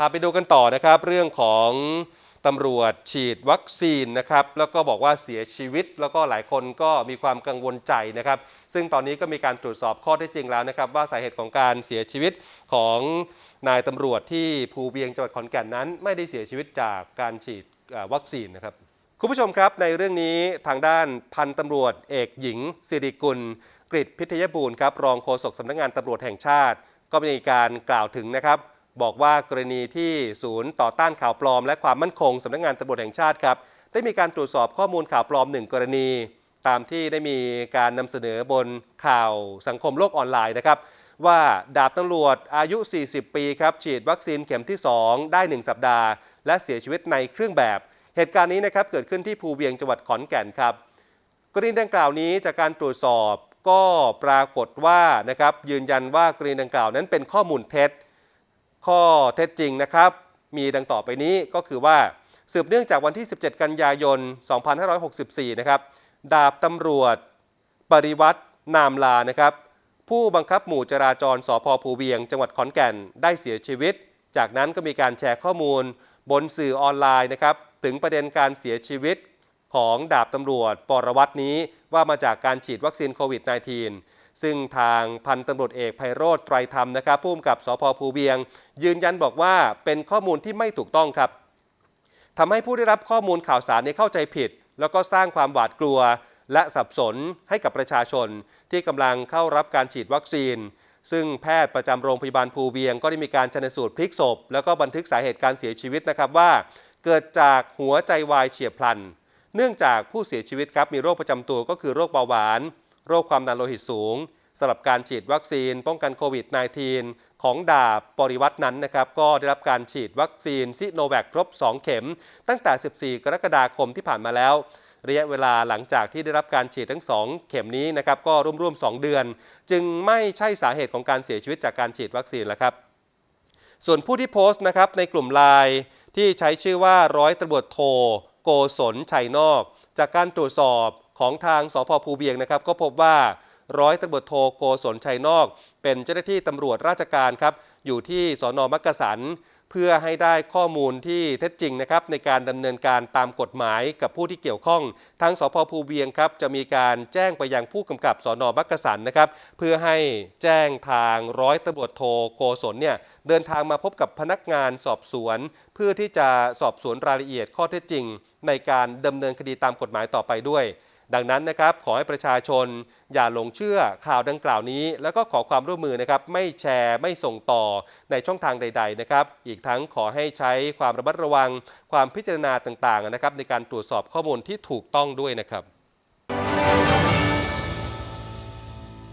พาไปดูกันต่อนะครับเรื่องของตำรวจฉีดวัคซีนนะครับแล้วก็บอกว่าเสียชีวิต แล้วก็หลายคนก็มีความกังวลใจนะครับ ซึ่งตอนนี้ก็มีการตรวจสอบข้อเท็จจริงแล้วนะครับ ว่าสาเหตุของการเสียชีวิตของนายตำรวจที่ภูเวียงจังหวัดขอนแก่นนั้น ไม่ได้เสียชีวิตจากการฉีดวัคซีนนะครับคุณผู้ชมครับในเรื่องนี้ทางด้านพันตำรวจเอกหญิง สิริกุลกริพิทยบูรณ์ครับรองโฆษกสำนักงานตำรวจแห่งชาติ ก็มีการกล่าวถึงนะครับ บอกว่ากรณีที่ศูนย์ต่อต้านข่าวปลอม และความมั่นคงสำนักงานตำรวจแห่งชาติครับได้มีการตรวจสอบข้อมูลข่าวปลอมหนึ่งกรณี ตามที่ได้มีการนำเสนอบนข่าวสังคมโลกออนไลน์นะครับว่าดาบตำรวจอายุ 40 ปีครับฉีดวัคซีนเข็มที่ 2 ได้ 1 สัปดาห์ และเสียชีวิตในเครื่องแบบ เหตุการณ์นี้นะครับเกิดขึ้นที่ภูเวียงจังหวัดขอนแก่นครับกรณีดังกล่าวนี้จากการตรวจสอบก็ปรากฏว่านะครับยืนยันว่ากรณีดังกล่าวนั้นเป็นข้อมูลเท็จ ข้อเท็จจริงนะครับ มีดังต่อไปนี้ก็คือว่าสืบเนื่องจากวันที่ 17 กันยายน 2564 นะครับ ดาบตำรวจ ปริวัตินามลานะครับ ผู้บังคับหมู่จราจรสพภูเวียง จังหวัดขอนแก่นได้เสียชีวิต จากนั้นก็มีการแชร์ข้อมูล บนสื่อออนไลน์นะครับ ถึงประเด็นการเสียชีวิตของดาบตำรวจปรวัตนี้ว่ามาจากการฉีดวัคซีนโควิด -19 ซึ่งทางพันตำรวจเอกไพโรธไตรธรรมนะครับผู้กำกับสพภูเวียง ยืนยันบอกว่าเป็นข้อมูลที่ไม่ถูกต้องครับทำให้ผู้ได้รับข้อมูลข่าวสารนี้เข้าใจผิด แล้วก็สร้างความหวาดกลัว และสับสนให้กับประชาชน ที่กำลังเข้ารับการฉีดวัคซีน ซึ่งแพทย์ประจำโรงพยาบาลภูเวียง ก็ได้มีการชนสูตรพลิกศพ แล้วก็บันทึกสาเหตุการเสียชีวิตนะครับว่า เกิดจากหัวใจวายเฉียบพลัน เนื่องจากผู้เสียชีวิตครับมีโรคประจำตัวก็คือโรคเบาหวาน โรคความดันโลหิตสูงสำหรับการฉีดวัคซีนป้องกันโควิด -19 ของดาบปริวัตินั้นนะครับ ก็ได้รับการฉีดวัคซีนซิโนแวคครบ 2 เข็ม ตั้งแต่ 14 กรกฎาคมที่ผ่านมาแล้ว ระยะเวลาหลังจากที่ได้รับการฉีดทั้ง 2 เข็มนี้นะครับ ก็ร่วมๆ 2 เดือน จึงไม่ใช่สาเหตุของการเสียชีวิตจากการฉีดวัคซีนแล้วครับ ส่วนผู้ที่โพสต์นะครับในกลุ่มไลน์ที่ใช้ชื่อว่าร้อยตำรวจโทโกศลชัยนอก จากการตรวจสอบ ของทางสพภูเบียงนะครับ ก็พบว่าร้อยตำรวจโทโกศลชัยนอก เป็นเจ้าหน้าที่ตำรวจราชการครับ อยู่ที่สอนอมักกะสัน เพื่อให้ได้ข้อมูลที่เท็จจริงนะครับ ในการดำเนินการตามกฎหมายกับผู้ที่เกี่ยวข้องทางสพภูเวียงครับจะมีการแจ้งไปยังผู้กำกับสอนอมักกะสันนะครับ เพื่อให้แจ้งทางร้อยตำรวจโทโกศลเนี่ยเดินทางมาพบกับพนักงานสอบสวน เพื่อที่จะสอบสวนรายละเอียดข้อเท็จจริง ในการดำเนินคดีตามกฎหมายต่อไปด้วย ดังนั้นนะครับขอให้ประชาชนอย่าหลงเชื่อข่าวดังกล่าวนี้ แล้วก็ขอความร่วมมือนะครับไม่แชร์ไม่ส่งต่อในช่องทางใด ๆ นะครับ อีกทั้งขอให้ใช้ความระมัดระวัง ความพิจารณาต่างๆนะครับในการตรวจสอบข้อมูลที่ถูกต้องด้วยนะครับ